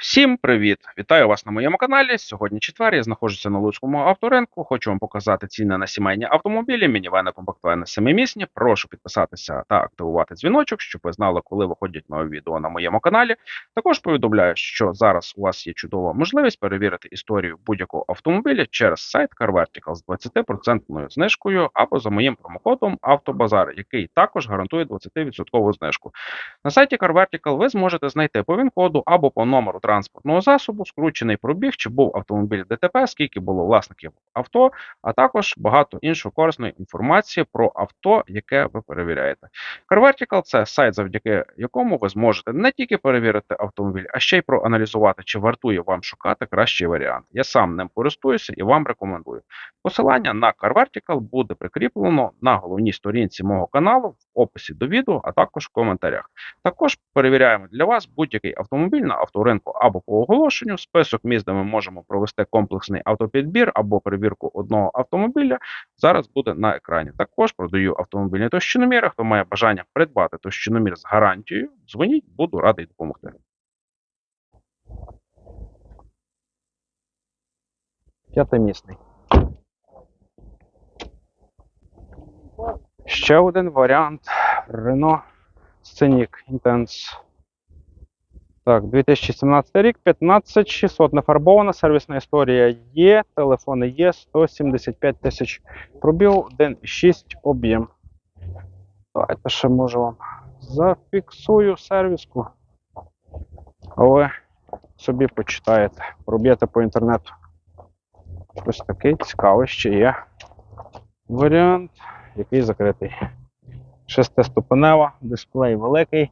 Всім привіт! Вітаю вас на моєму каналі. Сьогодні четвер. Я знаходжуся на Луцькому авторинку. Хочу вам показати ціни на сімейні автомобілі, мінівени, комплектувальні семимісні. Прошу підписатися та активувати дзвіночок, щоб ви знали, коли виходять нові відео на моєму каналі. Також повідомляю, що зараз у вас є чудова можливість перевірити історію будь-якого автомобіля через сайт CarVertical з 20% знижкою або за моїм промокодом Автобазар, який також гарантує 20% знижку. На сайті CarVertical ви зможете знайти по ВІН-коду або по номеру транспортного засобу, скручений пробіг, чи був автомобіль ДТП, скільки було власників авто, а також багато іншої корисної інформації про авто, яке ви перевіряєте. CarVertical – це сайт, завдяки якому ви зможете не тільки перевірити автомобіль, а ще й проаналізувати, чи вартує вам шукати кращий варіант. Я сам ним користуюся і вам рекомендую. Посилання на CarVertical буде прикріплено на головній сторінці мого каналу в описі до відео, а також в коментарях. Також перевіряємо для вас будь-який автомобіль на авторинку або по оголошенню. Список міст, де ми можемо провести комплексний автопідбір або перевірку одного автомобіля. Зараз буде на екрані. Також продаю автомобільні товщиноміри. Хто має бажання придбати товщиномір з гарантією, дзвоніть, буду радий допомогти. П'ятимісний. Ще один варіант Renault Scenic Intense. Так, 2017 рік, 15600 нефарбована, сервісна історія є, телефони є, 175 тисяч пробігу, 1,6 об'єм. Давайте ще можу вам зафіксую сервіску. А ви собі почитаєте, проб'єте по інтернету. Ось такий цікавий ще є варіант, який закритий. Шестиступенева, дисплей великий.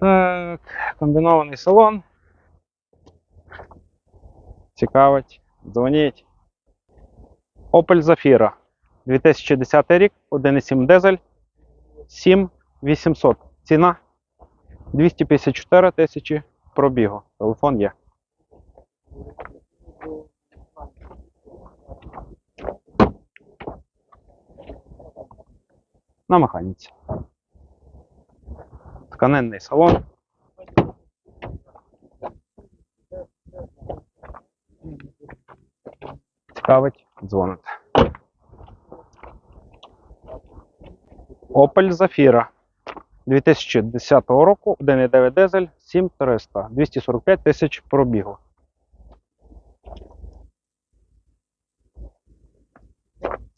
Так, комбінований салон. Цікавить. Дзвоніть. Opel Zafira. 2010 рік, 1,7 дизель, 7800. Ціна 254 тисячі пробігу. Телефон є. На механіці. Тканинний салон. Цікавить, дзвоните. Opel Zafira 2010 року, 1,9 дизель, 7300, 245 тисяч пробігу.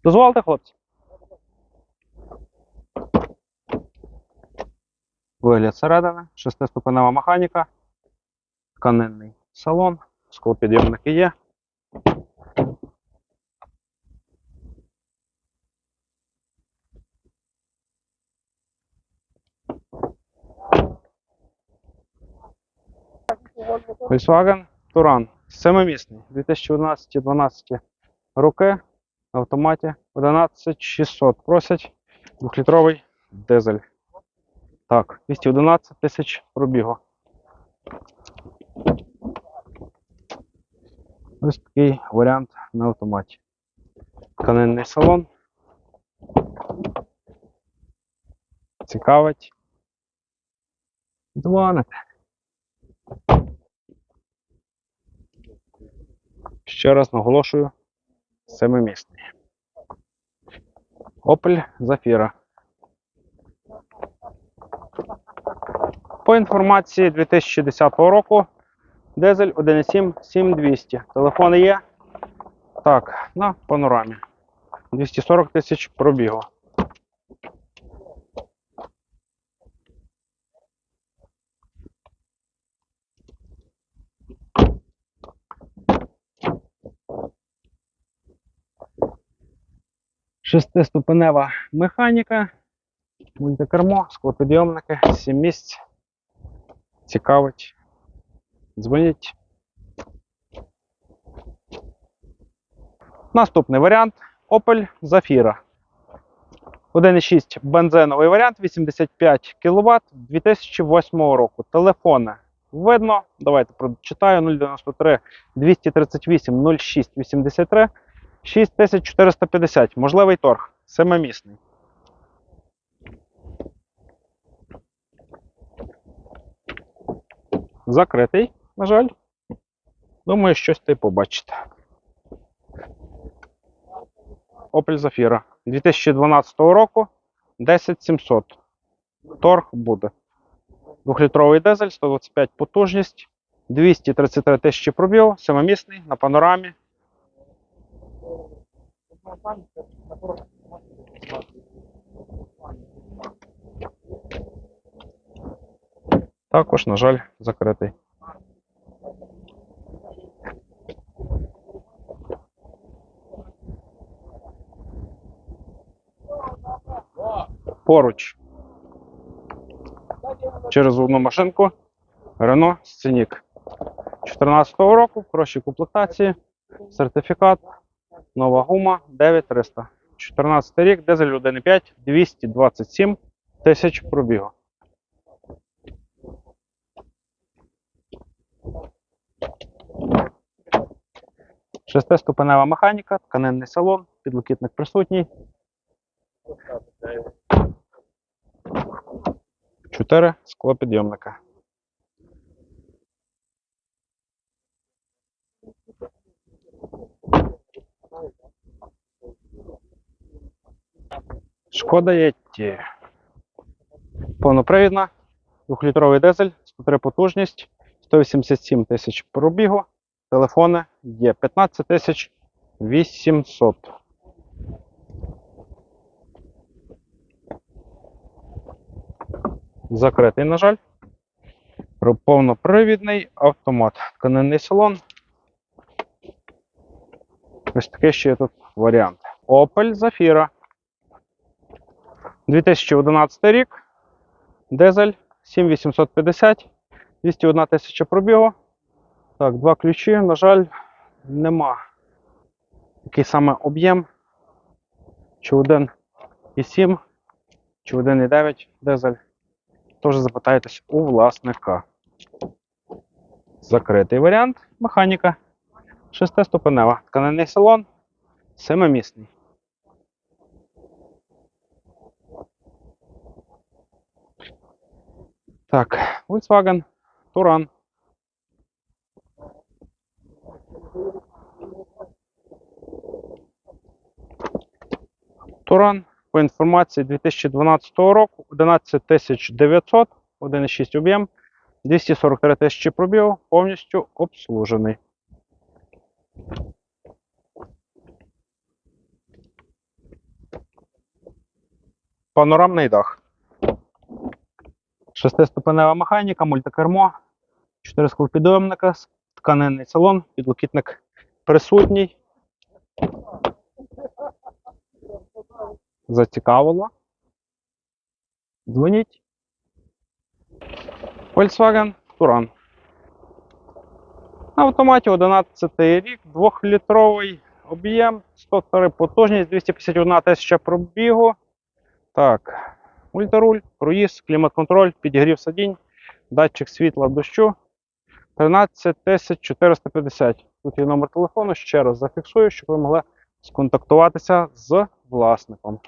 Дозволите, хлопці? Вигляд середини, шестиступенева механіка, тканинний салон, склопідйомники є. Volkswagen Туран. Семимісний. 2011-12 роки. На автоматі 11600. Просять 2-літровий дизель. Так, 211 тисяч пробігу. Ось такий варіант на автоматі. Тканинний салон. Цікавить. Дзвоните. Ще раз наголошую, семимісний. Opel Zafira. По інформації 2010 року дизель 1,7 7200. Телефони є. Так, на панорамі. 240 тисяч пробігу. Шестиступенева механіка, мультикермо, склопідйомники, 7 місць. Цікавить. Дзвоніть. Наступний варіант Opel Zafira. 1,6 бензиновий варіант, 85 кВт 2008 року. Телефони видно. Давайте прочитаю 093 238 06 83 6450. Можливий торг. Семимісний. Закритий. на жаль. Думаю, щось ти побачите. Opel Zafira 2012 року 10700. Торг буде. Двохлітровий дизель, 125 потужність, 233 тисячі пробіг, семимісний на панорамі. Також, на жаль, закритий. Поруч. Через одну машинку Renault Scenic 2014 року, хороші комплектації, сертифікат, нова гума 9300. 14 рік, дизель 1.5, 227 тисяч пробігу. Шестиступенева механіка, тканинний салон, підлокітник присутній. Чотири склопідйомника. Шкода Єтті. Повнопривідна, 2-літровий дизель, 103 потужність, 187 тисяч пробігу. Телефони є 15 800. Закритий, на жаль. Повнопривідний автомат. Тканинний салон. Ось такий ще є тут варіант. Opel Zafira. 2011 рік. Дизель 7850. 201 тисяча пробігу. Так, два ключі, на жаль, нема. Який саме об'єм. Чи 1,7, чи 1,9 дизель. Тож запитайтесь у власника. Закритий варіант. Механіка. Шестиступенева. Тканинний салон. Семимісний. Так, Volkswagen Туран. Туран по інформації 2012 року 11900, 1,6 об'єм, 243 тисячі пробігу, повністю обслужений. Панорамний дах. Шестиступенева механіка, мультикермо, 4 склопідйомника, тканинний салон, підлокітник присутній. Зацікавило. Дзвоніть. Volkswagen Touran. На автоматі 11 рік, 2-літровий об'єм, 103 потужність, 251 тисяча пробігу. Так, мультируль, круїз, клімат-контроль, підігрів сидінь, датчик світла дощу. 13 450. Тут є номер телефону. Ще раз зафіксую, щоб ви могли сконтактуватися з власником.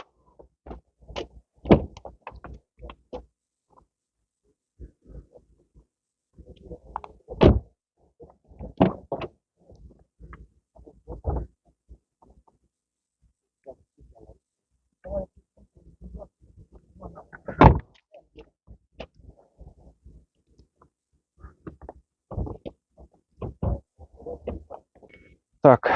Так,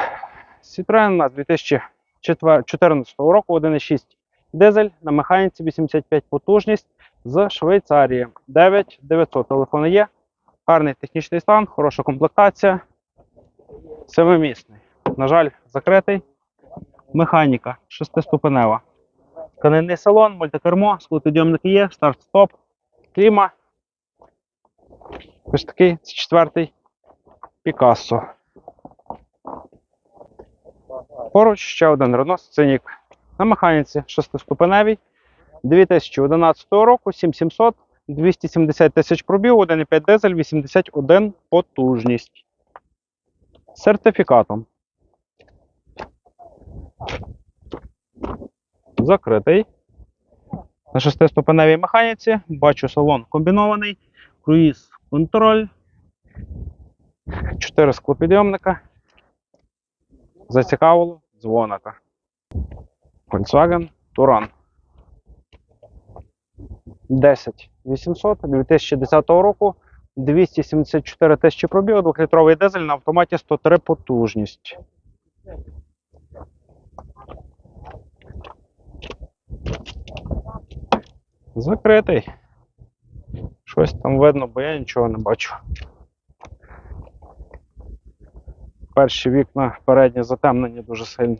Citroen на 2014 року 1.6 дизель на механіці 85 потужність з Швейцарії. 9900 телефони є. Гарний технічний стан, хороша комплектація. Семимісний. На жаль, закритий. Механіка шестиступенева. Тканинний салон, мультикермо, склопідйомники є, старт-стоп, кліма. Ось такий це четвертий Пікассо. Поруч ще один Renault Scenic на механіці шестиступеневій 2011 року 7700, 270 тисяч пробігу, 1,5 дизель, 81 потужність. З Сертифікатом. Закритий. На шестиступеневій механіці бачу салон комбінований, круїз контроль, Чотири склопідйомника. Зацікавило, дзвоните. Volkswagen Touran. 10 800 2010 року. 274 тисячі пробігу, 2-літровий дизель на автоматі 103 потужність. Закритий. Щось там видно, бо я нічого не бачу. Перші вікна передні затемнені дуже сильно.